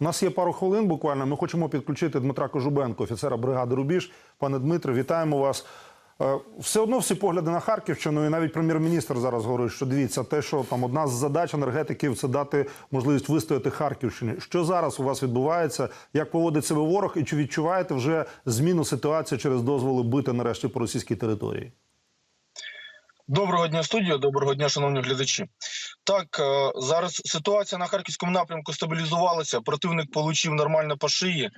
У нас є пару хвилин буквально. Ми хочемо підключити Дмитра Кожубенко, офіцера бригади Рубіж. Пане Дмитре, вітаємо вас. Е, Все одно всі погляди на Харківщину, і навіть прем'єр-міністр зараз говорить, що дивіться, те, що там одна з задач енергетиків це дати можливість вистояти Харківщині. Що зараз у вас відбувається? Як поводить себе ворог, і чи відчуваєте вже зміну ситуації через дозволи бити нарешті по російській території? Доброго дня, студія. Доброго дня, шановні глядачі. Так, е, зараз ситуація на харківському напрямку стабілізувалася. Противник получив нормально по шиї.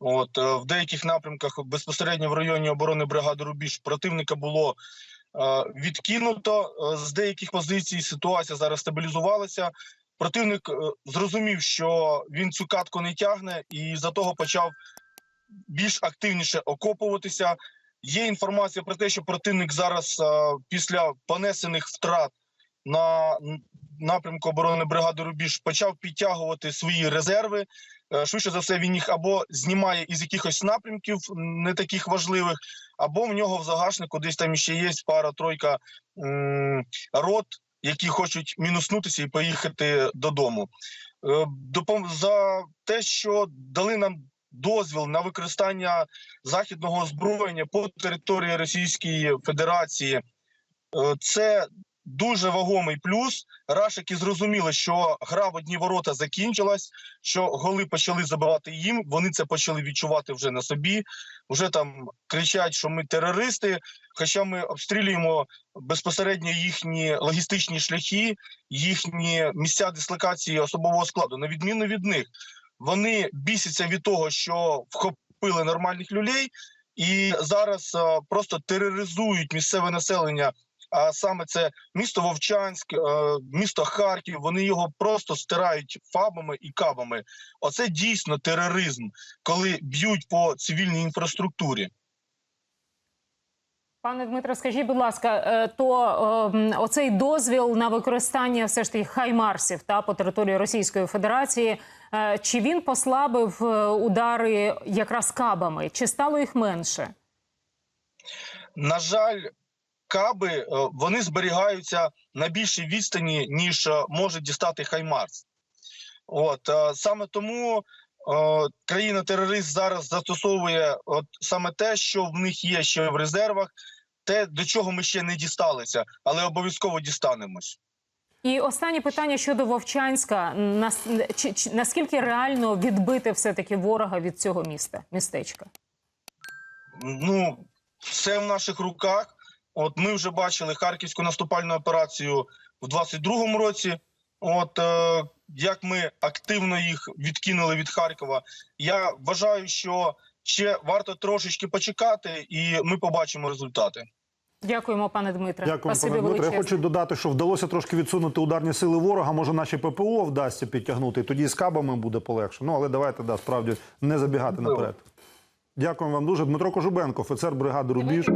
От е, в деяких напрямках безпосередньо в районі оборони бригади Рубіж противника було е, відкинуто з деяких позицій. Ситуація зараз стабілізувалася. Противник зрозумів, що він цю катку не тягне, і за того почав більш активніше окопуватися. Є інформація про те, що противник зараз е, після понесених втрат на напрямку оборони бригади Рубіж почав підтягувати свої резерви. Е, Швидше за все, він їх або знімає із якихось напрямків не таких важливих, або в нього в загашнику десь там ще є пара-тройка рот, які хочуть мінуснутися і поїхати додому. Е, За те, що дали нам дозвіл на використання західного озброєння по території Російської Федерації. Е, Це дуже вагомий плюс. Рашики зрозуміли, що гра в одні ворота закінчилась, що голи почали забивати їм. Вони це почали відчувати вже на собі. Вже там кричать, що ми терористи. Хоча ми обстрілюємо безпосередньо їхні логістичні шляхи, їхні місця дислокації особового складу. На відміну від них, вони бісяться від того, що вхопили нормальних людей, і зараз а, просто тероризують місцеве населення. А саме це місто Вовчанськ, е, місто Харків. Вони його просто стирають фабами і кабами. Оце дійсно тероризм, коли б'ють по цивільній інфраструктурі. Пане Дмитро, скажіть, будь ласка, е, то е, оцей дозвіл на використання все ж таки хаймарсів та по території Російської Федерації, е, чи він послабив удари якраз кабами, чи стало їх менше? На жаль, каби вони зберігаються на більшій відстані, ніж може дістати Хаймарс. От саме тому е, країна-терорист зараз застосовує от саме те, що в них є ще в резервах, те, до чого ми ще не дісталися, але обов'язково дістанемось. І останнє питання щодо Вовчанська. Нас, чи, чи, наскільки реально відбити все-таки ворога від цього міста, містечка? Ну, все в наших руках. От ми вже бачили харківську наступальну операцію в 22-му році. От е, як ми активно їх відкинули від Харкова. Я вважаю, що ще варто трошечки почекати, і ми побачимо результати. Дякуємо, пане Дмитре. Дякую, Спасибі пане Дмитро. Я хочу додати, що вдалося трошки відсунути ударні сили ворога. Може, наші ППО вдасться підтягнути, і тоді з кабами буде полегше. Ну але давайте да, справді не забігати Можливо. наперед. Дякую вам дуже. Дмитро Кожубенко, офіцер бригади Рубіж.